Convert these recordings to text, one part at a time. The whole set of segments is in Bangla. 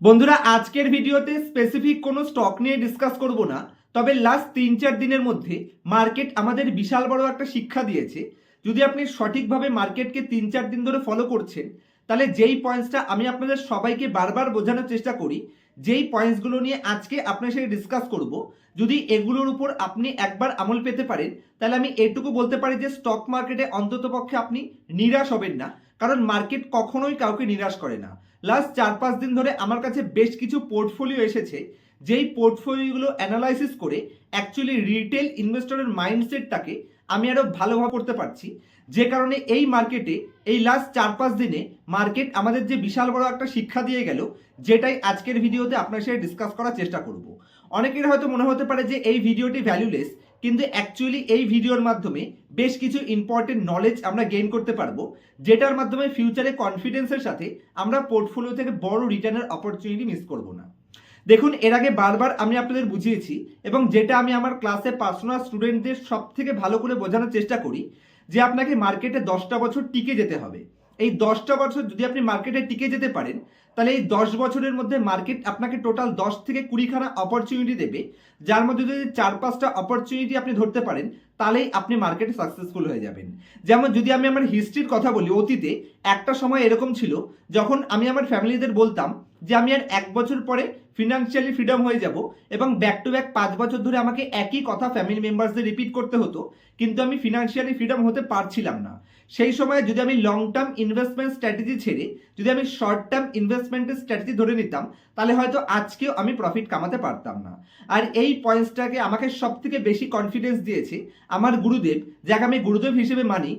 বন্ধুরা, আজকের ভিডিওতে স্পেসিফিক কোনো স্টক নিয়ে ডিসকাস করব না, তবে লাস্ট তিন চার দিনের মধ্যে মার্কেট আমাদের বিশাল বড় একটা শিক্ষা দিয়েছে। যদি আপনি সঠিকভাবে মার্কেটকে তিন চার দিন ধরে ফলো করছেন, তাহলে যেই পয়েন্টসটা আমি আপনাদের সবাইকে বারবার বোঝানোর চেষ্টা করি, যেই পয়েন্টসগুলো নিয়ে আজকে আপনার সাথে ডিসকাস করব, যদি এগুলোর উপর আপনি একবার আমল পেতে পারেন, তাহলে আমি এটুকু বলতে পারি যে স্টক মার্কেটে অন্ততপক্ষে আপনি নিরাশ হবেন না, কারণ মার্কেট কখনোই কাউকে নিরাশ করে না। লাস্ট চার পাঁচ দিন ধরে আমার কাছে বেশ কিছু পোর্টফোলিও এসেছে, যেই পোর্টফোলিওগুলো অ্যানালাইসিস করে অ্যাকচুয়ালি রিটেল ইনভেস্টরের মাইন্ডসেটটাকে আমি আরও ভালোভাবে করতে পারছি। যে কারণে এই মার্কেটে এই লাস্ট চার পাঁচ দিনে মার্কেট আমাদের যে বিশাল বড় একটা শিক্ষা দিয়ে গেল, যেটাই আজকের ভিডিওতে আপনার সাথে ডিসকাস করার চেষ্টা করব। অনেকের হয়তো মনে হতে পারে যে এই ভিডিওটি ভ্যালুলেস কিন্তু অ্যাকচুয়ালি এই ভিডিওর মাধ্যমে বেশ কিছু ইম্পর্টেন্ট নলেজ আমরা গেইন করতে পারব, যেটার মাধ্যমে ফিউচারে কনফিডেন্সের সাথে আমরা পোর্টফোলিও থেকে বড় রিটার্নের অপরচুনিটি মিস করব না। দেখুন, এর আগে বারবার আমি আপনাদের বুঝিয়েছি এবং যেটা আমি আমার ক্লাসে পার্সোনাল স্টুডেন্টদের সব থেকে ভালো করে বোঝানোর চেষ্টা করি, যে আপনাকে মার্কেটে দশটা বছর টিকে যেতে হবে। এই দশটা বছর যদি আপনি মার্কেটে টিকে যেতে পারেন তাহলে এই দশ বছরের মধ্যে মার্কেট আপনাকে টোটাল দশ থেকে কুড়িখানা অপরচুনিটি দেবে। যার মধ্যে যদি চার পাঁচটা অপরচুনিটি আপনি ধরতে পারেন, তাহলেই আপনি মার্কেটে সাকসেসফুল হয়ে যাবেন। যেমন যদি আমি আমার হিস্ট্রির কথা বলি, অতীতে একটা সময় এরকম ছিল, যখন আমি আমার ফ্যামিলিদের বলতাম যে আমি আর এক বছর পরে ফিনান্সিয়ালি ফ্রিডম হয়ে যাব এবং ব্যাক টু ব্যাক পাঁচ বছর ধরে আমাকে একই কথা ফ্যামিলি মেম্বার্সদের রিপিট করতে হতো, কিন্তু আমি ফিনান্সিয়ালি ফ্রিডম হতে পারছিলাম না। সেই সময় যদি আমি লং টার্ম ইনভেস্টমেন্ট স্ট্র্যাটেজি ছেড়ে, যদি আমি শর্ট টার্ম ইনভেস্টমেন্টের স্ট্র্যাটেজি ধরে নিতাম, তাহলে হয়তো আজকেও আমি প্রফিট কামাতে পারতাম না। আর এই পয়েন্টসটাকে আমাকে সব থেকে বেশি কনফিডেন্স দিয়েছে আমার গুরুদেব, যাকে আমি গুরুদেব হিসেবে মানি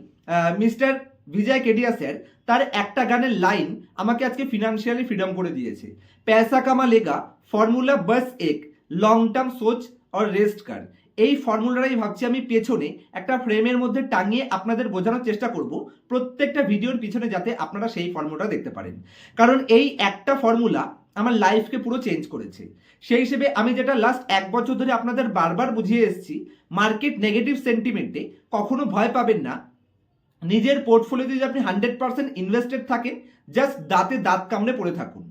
মিস্টার বিজয় কেডিয়া স্যার। তার একটা গানের লাইন আমাকে আজকে ফিনান্সিয়ালি ফ্রিডম করে দিয়েছে। প্যাসা কামা লেগা ফর্মুলা বাস এক লং টার্ম সোচ আর রেস্ট কার এই ফর্মুলাটাই ভাবছি আমি পেছনে একটা ফ্রেমের মধ্যে টাঙিয়ে আপনাদের বোঝানোর চেষ্টা করব প্রত্যেকটা ভিডিওর পিছনে যাতে আপনারা সেই ফর্মুলাটা দেখতে পারেন। কারণ এই একটা ফর্মুলা আমার লাইফকে পুরো চেঞ্জ করেছে। সেই হিসেবে আমি যেটা লাস্ট এক বছর ধরে আপনাদের বারবার বুঝিয়ে এসেছি মার্কেট নেগেটিভ সেন্টিমেন্টে কখনো ভয় পাবেন না। নিজের পোর্টফোলিওতে যদি আপনি হান্ড্রেড পার্সেন্ট ইনভেস্টেড থাকেন জাস্ট দাঁতে দাঁত কামড়ে পড়ে থাকুন।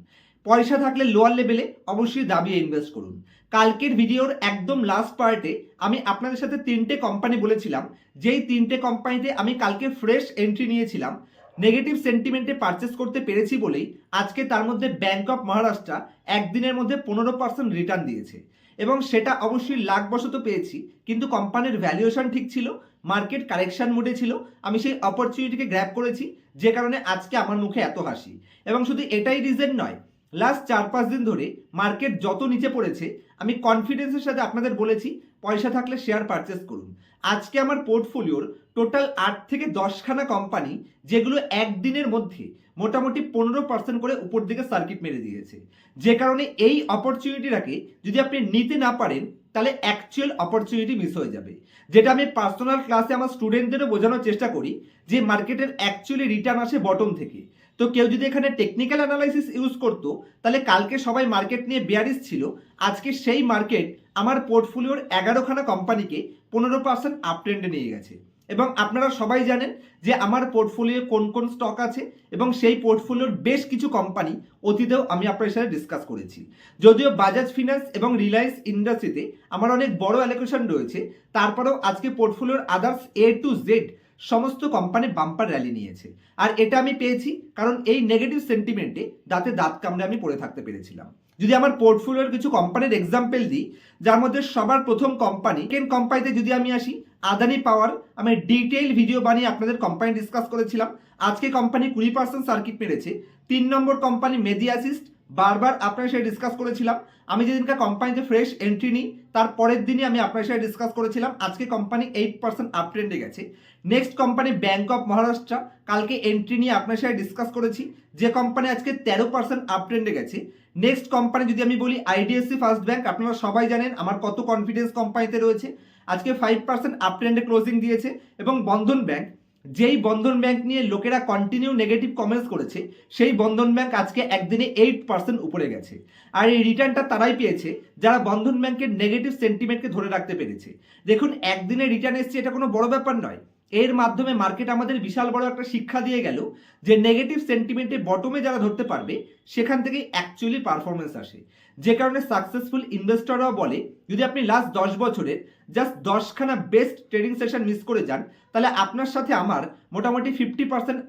পয়সা থাকলে লোয়ার লেভেলে অবশ্যই দাবিয়ে ইনভেস্ট করুন। কালকের ভিডিওর একদম লাস্ট পার্টে আমি আপনাদের সাথে তিনটে কোম্পানি বলেছিলাম। যেই তিনটে কোম্পানিতে আমি কালকে ফ্রেশ এন্ট্রি নিয়েছিলাম। নেগেটিভ সেন্টিমেন্টে পারচেস করতে পেরেছি বলেই আজকে তার মধ্যে ব্যাংক অফ মহারাষ্ট্র একদিনের মধ্যে পনেরো পার্সেন্ট রিটার্ন দিয়েছে। এবং সেটা অবশ্যই লাখবশত পেয়েছি, কিন্তু কোম্পানির ভ্যালুয়েশন ঠিক ছিল। মার্কেট কারেকশন মোডে ছিল, আমি সেই অপরচুনিটিকে গ্র্যাপ করেছি, যে কারণে আজকে আমার মুখে এত হাসি। এবং শুধু এটাই রিজন নয় লাস্ট চার পাঁচ দিন ধরে মার্কেট যত নিচে পড়েছে, আমি কনফিডেন্সের সাথে আপনাদের বলেছি, পয়সা থাকলে শেয়ার পারচেস করুন। আজকে আমার পোর্টফোলিওর টোটাল আট থেকে দশখানা কোম্পানি যেগুলো একদিনের মধ্যে মোটামুটি পনেরো পার্সেন্ট করে উপর দিকে সার্কিট মেরে দিয়েছে। যে কারণে এই অপরচুনিটিটাকে যদি আপনি নিতে না পারেন তাহলে অ্যাকচুয়াল অপরচুনিটি মিস হয়ে যাবে। যেটা আমি পার্সোনাল ক্লাসে আমার স্টুডেন্টদেরও বোঝানোর চেষ্টা করি যে মার্কেটের অ্যাকচুয়ালি রিটার্ন আসে বটম থেকে। তো কেউ যদি এখানে টেকনিক্যাল অ্যানালাইসিস ইউজ করতো, তাহলে কালকে সবাই মার্কেট নিয়ে বিয়ারিস ছিল। আজকে সেই মার্কেট আমার পোর্টফোলিওর এগারোখানা কোম্পানিকে পনেরো পার্সেন্ট আপ ট্রেন্ডে নিয়ে গেছে। এবং আপনারা সবাই জানেন যে আমার পোর্টফোলিও কোন কোন স্টক আছে এবং সেই পোর্টফোলিওর বেশ কিছু কোম্পানি অতীতেও আমি আপনার সাথে ডিসকাস করেছি। যদিও বাজাজ ফিনান্স এবং রিলায়েন্স ইন্ডাস্ট্রিতে আমার অনেক বড় অ্যালোকেশন রয়েছে, তারপরেও আজকে পোর্টফোলিওর আদার্স এ টু জেড সমস্ত কোম্পানি বাম্পার র্যালি নিয়েছে। আর এটা আমি পেয়েছি কারণ এই নেগেটিভ সেন্টিমেন্টে দাঁতে দাঁত কামড়ে আমি পড়ে থাকতে পেরেছিলাম। যদি আমার পোর্টফোলিওর কিছু কোম্পানির এক্সাম্পল দিই, যার মধ্যে সবার প্রথম কোম্পানি কেন কোম্পানিতে যদি আমি আসি আদানি পাওয়ার, আমি ডিটেইল ভিডিও বানিয়ে আপনাদের কোম্পানি ডিসকাস করেছিলাম। আজকে কোম্পানি কুড়ি পার্সেন্ট সার্কিট মেরেছে তিন নম্বর কোম্পানি মেডিয়াসিস্ট বারবার আপনার সাথে ডিসকাস করেছিলাম। আমি যেদিনকে কোম্পানিতে ফ্রেশ এন্ট্রি নিই, তার পরের দিনই আমি আপনার সাথে ডিসকাস করেছিলাম। আজকে কোম্পানি এইট পার্সেন্ট আপ ট্রেন্ডে গেছে। Next company bank of Maharashtra কালকে এন্ট্রি নিয়ে আপনার সাথে ডিসকাস করেছি। যে কোম্পানি আজকে তেরো পার্সেন্ট আপ ট্রেন্ডে গেছে। নেক্সট কোম্পানি যদি আমি বলি আইডিএফসি ফার্স্ট ব্যাঙ্ক আপনারা সবাই জানেন আমার কত কনফিডেন্স কোম্পানিতে রয়েছে। আজকে ফাইভ পার্সেন্ট আপ ট্রেন্ডে ক্লোজিং দিয়েছে এবং বন্ধন ব্যাংক যেই বন্ধন ব্যাংক নিয়ে লোকেরা কন্টিনিউ নেগেটিভ কমেন্টস করেছে, সেই বন্ধন ব্যাংক আজকে একদিনে এইট পার্সেন্ট উপরে গেছে। আর এই রিটার্নটা তারাই পেয়েছে যারা বন্ধন ব্যাংকের নেগেটিভ সেন্টিমেন্টকে ধরে রাখতে পেরেছে। দেখুন, একদিনে রিটার্ন এসছে, এটা কোনো বড় ব্যাপার নয়। এর মাধ্যমে মার্কেট আমাদের বিশাল বড় একটা শিক্ষা দিয়ে গেল যে নেগেটিভ সেন্টিমেন্টে বটমে যারা ধরতে পারবে, সেখান থেকেই অ্যাকচুয়ালি পারফরমেন্স আসে। যে কারণে সাকসেসফুল ইনভেস্টররাও বলে, যদি আপনি লাস্ট দশ বছরের জাস্ট দশখানা বেস্ট ট্রেডিং সেশন মিস করে যান, তাহলে আপনার সাথে আমার মোটামুটি ফিফটি পার্সেন্ট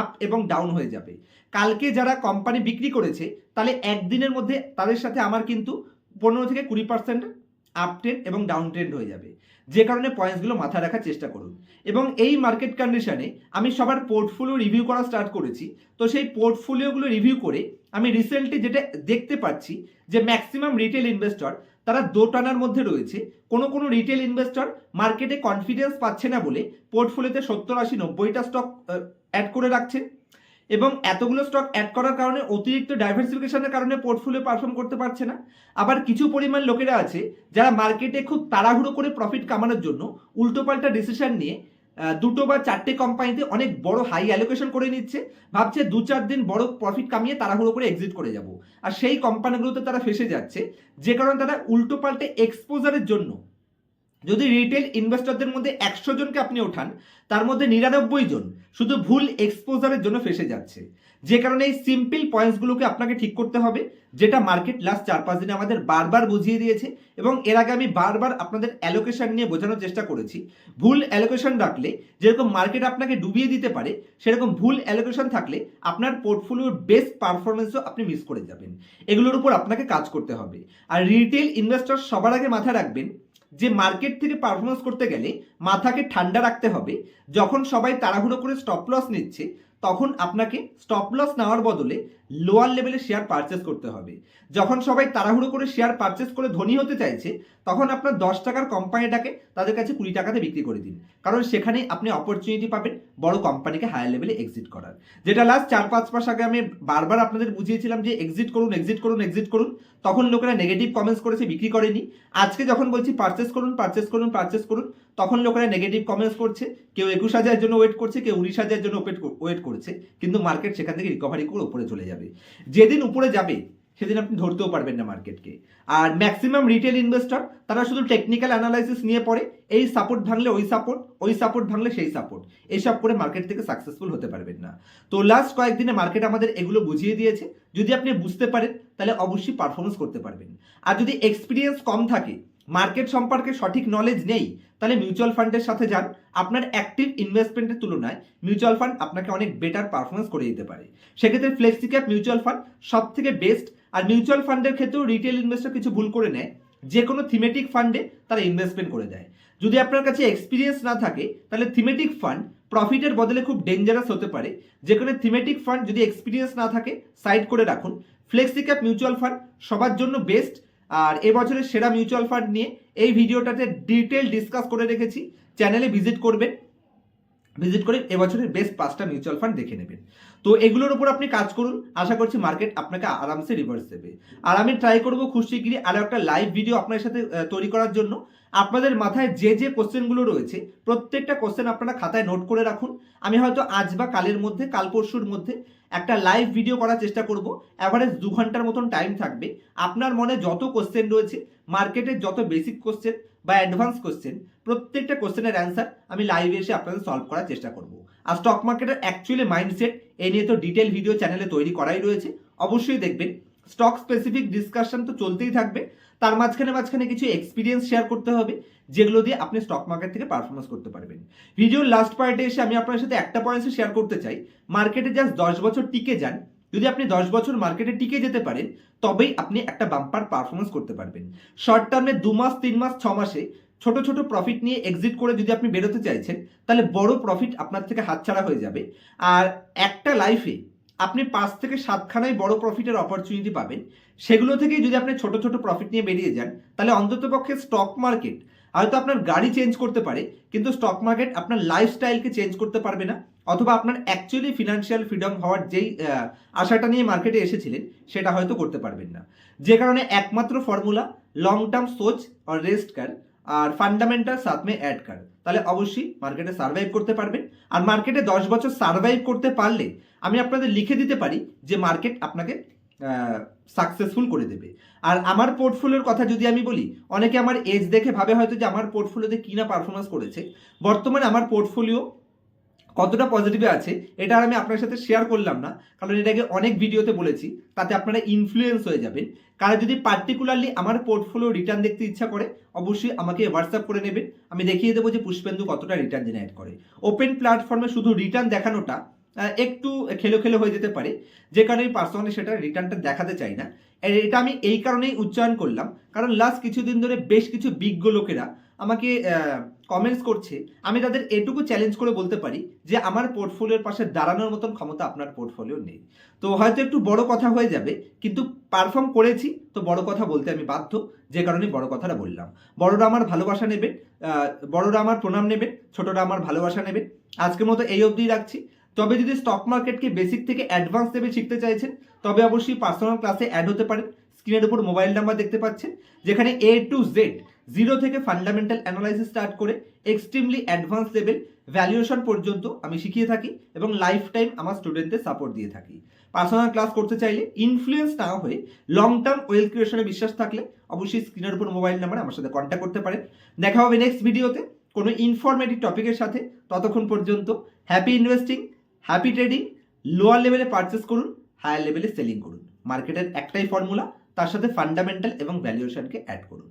আপ এবং ডাউন হয়ে যাবে। কালকে যারা কোম্পানি বিক্রি করেছে, তাহলে একদিনের মধ্যে তাদের সাথে আমার কিন্তু পনেরো থেকে কুড়ি পার্সেন্ট আপ এবং ডাউন ট্রেন্ড হয়ে যাবে। যে কারণে পয়েন্টসগুলো মাথায় রাখার চেষ্টা করুন। এবং এই মার্কেট কন্ডিশনে আমি সবার পোর্টফোলিও রিভিউ করা স্টার্ট করেছি। তো সেই পোর্টফোলিওগুলো রিভিউ করে আমি রিসেন্টলি যেটা দেখতে পাচ্ছি যে ম্যাক্সিমাম রিটেল ইনভেস্টর তারা দোটানার মধ্যে রয়েছে। কোনো কোনো রিটেল ইনভেস্টর মার্কেটে কনফিডেন্স পাচ্ছে না বলে পোর্টফোলিওতে সত্তর আশি নব্বইটা স্টক অ্যাড করে রাখছেন এবং এতগুলো স্টক অ্যাড করার কারণে অতিরিক্ত ডাইভার্সিফিকেশনের কারণে পোর্টফোলিও পারফর্ম করতে পারছে না। আবার কিছু পরিমাণ লোকেরা আছে যারা মার্কেটে খুব তাড়াহুড়ো করে প্রফিট কামানোর জন্য উল্টোপাল্টা ডিসিশন নিয়ে দুটো বা চারটে কোম্পানিতে অনেক বড় হাই অ্যালোকেশন করে নিচ্ছে। ভাবছে দু চার দিন বড় প্রফিট কামিয়ে তাড়াহুড়ো করে এক্সিট করে যাব। আর সেই কোম্পানিগুলোতে তারা ফেসে যাচ্ছে। যে কারণে তারা উল্টোপাল্টে এক্সপোজারের জন্য যদি রিটেল ইনভেস্টরদের মধ্যে একশো জনকে আপনি ওঠান তার মধ্যে নিরানব্বই জন শুধু ভুল এক্সপোজারের জন্য ফেসে যাচ্ছে। যে কারণে এই সিম্পল পয়েন্টসগুলোকে আপনাকে ঠিক করতে হবে, যেটা মার্কেট লাস্ট চার পাঁচ দিনে আমাদের বারবার বুঝিয়ে দিয়েছে এবং এর আগে আমি বারবার আপনাদের অ্যালোকেশন নিয়ে বোঝানোর চেষ্টা করেছি। ভুল অ্যালোকেশন রাখলে, যেরকম মার্কেট আপনাকে ডুবিয়ে দিতে পারে, সেরকম ভুল অ্যালোকেশন থাকলে আপনার পোর্টফোলিওর বেস্ট পারফরমেন্সও আপনি মিস করে যাবেন। এগুলোর উপর আপনাকে কাজ করতে হবে। আর রিটেল ইনভেস্টর সবার আগে মাথায় রাখবেন যে মার্কেট থেকে পারফরমেন্স করতে গেলে মাথাকে ঠান্ডা রাখতে হবে, যখন সবাই তাড়াহুড়ো করে স্টপ লস নিচ্ছে, তখন আপনাকে স্টপ লস নেওয়ার বদলে লোয়ার লেভেলে শেয়ার পারচেস করতে হবে। যখন সবাই তাড়াহুড়ো করে শেয়ার পারচেস করে ধনী হতে চাইছে, তখন আপনার দশ টাকার কোম্পানিটাকে তাদের কাছে কুড়ি টাকাতে বিক্রি করে দিন। কারণ সেখানে আপনি অপরচুনিটি পাবেন বড় কোম্পানিকে হায়ার লেভেলে এক্সিট করার। যেটা লাস্ট চার পাঁচ মাস আগে আমি বারবার আপনাদের বুঝিয়েছিলাম যে এক্সিট করুন এক্সিট করুন এক্সিট করুন। তখন লোকেরা নেগেটিভ কমেন্টস করেছে, বিক্রি করেনি। আজকে যখন বলছি পারচেস করুন পারচেস করুন পারচেস করুন, তখন লোকেরা নেগেটিভ কমেন্টস করছে। কেউ একুশ হাজারের জন্য ওয়েট করছে, কেউ উনিশ হাজারের জন্য ওয়েট করছে। কিন্তু মার্কেট সেখান থেকে রিকভারি করে উপরে চলে যাবে। যেদিন উপরে যাবে, সেদিন আপনি ধরতেও পারবেন না মার্কেটকে। আর ম্যাক্সিমাম রিটেল ইনভেস্টর তারা শুধু টেকনিক্যাল অ্যানালাইসিস নিয়ে পড়ে, এই সাপোর্ট ভাঙলে ওই সাপোর্ট ওই সাপোর্ট ভাঙলে সেই সাপোর্ট এইসব করে মার্কেট থেকে সাকসেসফুল হতে পারবেন না। তো লাস্ট কয়েকদিনে মার্কেট আমাদের এগুলো বুঝিয়ে দিয়েছে। যদি আপনি বুঝতে পারেন, তাহলে অবশ্যই পারফরমেন্স করতে পারবেন। আর যদি এক্সপিরিয়েন্স কম থাকে মার্কেট সম্পর্কে সঠিক নলেজ নেই, তাহলে মিউচুয়াল ফান্ডের সাথে যান। আপনার অ্যাক্টিভ ইনভেস্টমেন্টের তুলনায় মিউচুয়াল ফান্ড আপনাকে অনেক বেটার পারফরমেন্স করে দিতে পারে। সেক্ষেত্রে ফ্লেক্সি ক্যাপ মিউচুয়াল ফান্ড সব থেকে বেস্ট আর মিউচুয়াল ফান্ডের ক্ষেত্রেও রিটেল ইনভেস্টর কিছু ভুল করে নেয়। যে কোনো থিমেটিক ফান্ডে তারা ইনভেস্টমেন্ট করে দেয়। যদি আপনার কাছে এক্সপিরিয়েন্স না থাকে, তাহলে থিমেটিক ফান্ড প্রফিটের বদলে খুব ডেঞ্জারাস হতে পারে। যেখানে থিমেটিক ফান্ড যদি এক্সপিরিয়েন্স না থাকে সাইড করে রাখুন। ফ্লেক্সি ক্যাপ মিউচুয়াল ফান্ড সবার জন্য বেস্ট আর এবছরের সেরা মিউচুয়াল ফান্ড নিয়ে এই ভিডিওটাতে ডিটেল ডিসকাস করে রেখেছি। চ্যানেলে ভিজিট করবেন, ভিজিট করে এবছরের বেস্ট পাঁচটা মিউচুয়াল ফান্ড দেখে নেবেন। তো এগুলোর উপর আপনি কাজ করুন, আশা করছি মার্কেট আপনাকে আরামসে রিভার্স দেবে। আর আমি ট্রাই করব খুব শিগগিরই আরও একটা লাইভ ভিডিও আপনার সাথে তৈরি করার জন্য। আপনাদের মাথায় যে যে কোশ্চেনগুলো রয়েছে, প্রত্যেকটা কোশ্চেন আপনারা খাতায় নোট করে রাখুন। আমি হয়তো আজ বা কালের মধ্যে, কাল পরশুর মধ্যে একটা লাইভ ভিডিও করার চেষ্টা করব। অ্যাভারেজ দু ঘণ্টার মতন টাইম থাকবে। আপনার মনে যত কোশ্চেন রয়েছে মার্কেটের যত বেসিক কোশ্চেন বা অ্যাডভান্স কোশ্চেন প্রত্যেকটা কোশ্চেনের অ্যান্সার আমি লাইভে এসে আপনাদের সলভ করার চেষ্টা করব। আর স্টক মার্কেটের অ্যাকচুয়ালি মাইন্ডসেট এ নিয়ে তো ডিটেল ভিডিও চ্যানেলে তৈরি করাই রয়েছে। অবশ্যই দেখবেন স্টক স্পেসিফিক ডিসকাশন তো চলতেই থাকবে। তার মাঝখানে মাঝখানে কিছু এক্সপিরিয়েন্স শেয়ার করতে হবে, যেগুলো দিয়ে আপনি স্টক মার্কেট থেকে পারফরমেন্স করতে পারবেন। ভিডিওর লাস্ট পার্টে এসে আমি আপনার সাথে একটা পয়েন্টস শেয়ার করতে চাই। মার্কেটে জাস্ট দশ বছর টিকে যান যদি আপনি দশ বছর মার্কেটে টিকে যেতে পারেন, তবেই আপনি একটা বাম্পার পারফরমেন্স করতে পারবেন। শর্ট টার্মে দু মাস, তিন মাস, ছ মাসে ছোট ছোট প্রফিট নিয়ে এক্সিট করে যদি আপনি বেরোতে চাইছেন, তাহলে বড় প্রফিট আপনার থেকে হাতছাড়া হয়ে যাবে। আর একটা লাইফে আপনি পাঁচ থেকে সাতখানায় বড় প্রফিটের অপরচুনিটি পাবেন। সেগুলো থেকেই যদি আপনি ছোট ছোট প্রফিট নিয়ে বেরিয়ে যান, তাহলে অন্ততপক্ষে স্টক মার্কেট হয়তো আপনার গাড়ি চেঞ্জ করতে পারে, কিন্তু স্টক মার্কেট আপনার লাইফস্টাইলকে চেঞ্জ করতে পারবে না, অথবা আপনার অ্যাকচুয়ালি ফিনান্সিয়াল ফ্রিডম হওয়ার যেই আশাটা নিয়ে মার্কেটে এসেছিলেন, সেটা হয়তো করতে পারবেন না। যে কারণে একমাত্র ফর্মুলা লং টার্ম সোচ আর রেস্ট কার আর ফান্ডামেন্টাল সাথ মে অ্যাড কার তাহলে অবশ্যই মার্কেটে সার্ভাইভ করতে পারবেন। আর মার্কেটে দশ বছর সার্ভাইভ করতে পারলে আমি আপনাদের লিখে দিতে পারি যে মার্কেট আপনাকে সাকসেসফুল করে দেবে। আর আমার পোর্টফোলিওর কথা যদি আমি বলি, অনেকে আমার এজ দেখে ভাবে হয়তো যে আমার পোর্টফোলিওতে কী না পারফরমেন্স করেছে। বর্তমানে আমার পোর্টফোলিও কতটা পজিটিভে আছে, এটা আর আমি আপনার সাথে শেয়ার করলাম না, কারণ এটাকে অনেক ভিডিওতে বলেছি, তাতে আপনারা ইনফ্লুয়েন্স হয়ে যাবেন। কারণ যদি পার্টিকুলারলি আমার পোর্টফোলিও রিটার্ন দেখতে ইচ্ছা করে, অবশ্যই আমাকে হোয়াটসঅ্যাপ করে নেবেন। আমি দেখিয়ে দেবো যে পুষ্পেন্দু কতটা রিটার্ন জেনারেট করে। ওপেন প্ল্যাটফর্মে শুধু রিটার্ন দেখানোটা একটু খেলো খেলো হয়ে যেতে পারে। যে কারণে পার্সোনালি সেটা রিটার্নটা দেখাতে চাই না। এটা আমি এই কারণেই উচ্চারণ করলাম। কারণ লাস্ট কিছুদিন ধরে বেশ কিছু বিজ্ঞ লোকেরা আমাকে কমেন্টস করছে। আমি তাদের এটুকু চ্যালেঞ্জ করে বলতে পারি যে আমার পোর্টফোলিওর পাশে দাঁড়ানোর মতন ক্ষমতা আপনার পোর্টফোলিও নেই। তো হয়তো একটু বড় কথা হয়ে যাবে, কিন্তু পারফর্ম করেছি, তো বড় কথা বলতে আমি বাধ্য। যে কারণে বড় কথাটা বললাম। বড়রা আমার ভালোবাসা নেবেন বড়রা আমার প্রণাম নেবেন, ছোটরা আমার ভালোবাসা নেবেন। আজকের মতো এই অবধি রাখছি। তবে যদি স্টক মার্কেটকে বেসিক থেকে অ্যাডভান্স লেভেল শিখতে চাইছেন, তবে অবশ্যই পার্সোনাল ক্লাসে অ্যাড হতে পারেন। স্ক্রিনের উপর মোবাইল নাম্বার দেখতে পাচ্ছেন। যেখানে এ টু জেড জিরো থেকে ফান্ডামেন্টাল অ্যানালাইসিস স্টার্ট করে এক্সট্রিমলি অ্যাডভান্স লেভেল ভ্যালুয়েশন পর্যন্ত আমি শিখিয়ে থাকি এবং লাইফ টাইম আমার স্টুডেন্টদের সাপোর্ট দিয়ে থাকি। পার্সোনাল ক্লাস করতে চাইলে ইনফ্লুয়েন্স না হয়ে লং টার্ম ওয়েলথ ক্রিয়েশনে বিশ্বাস থাকলে অবশ্যই স্ক্রিনের উপর মোবাইল নাম্বার আমার সাথে কন্ট্যাক্ট করতে পারেন। দেখা হবে নেক্সট ভিডিওতে কোনো ইনফরমেটিভ টপিকের সাথে। ততক্ষণ পর্যন্ত happy investing happy trading lower লেভেলে পারচেস করুন হায়ার লেভেলে সেলিং করুন। মার্কেটের একটাই ফর্মুলা তার সাথে ফান্ডামেন্টাল এবং ভ্যালুয়েশনকে অ্যাড করুন।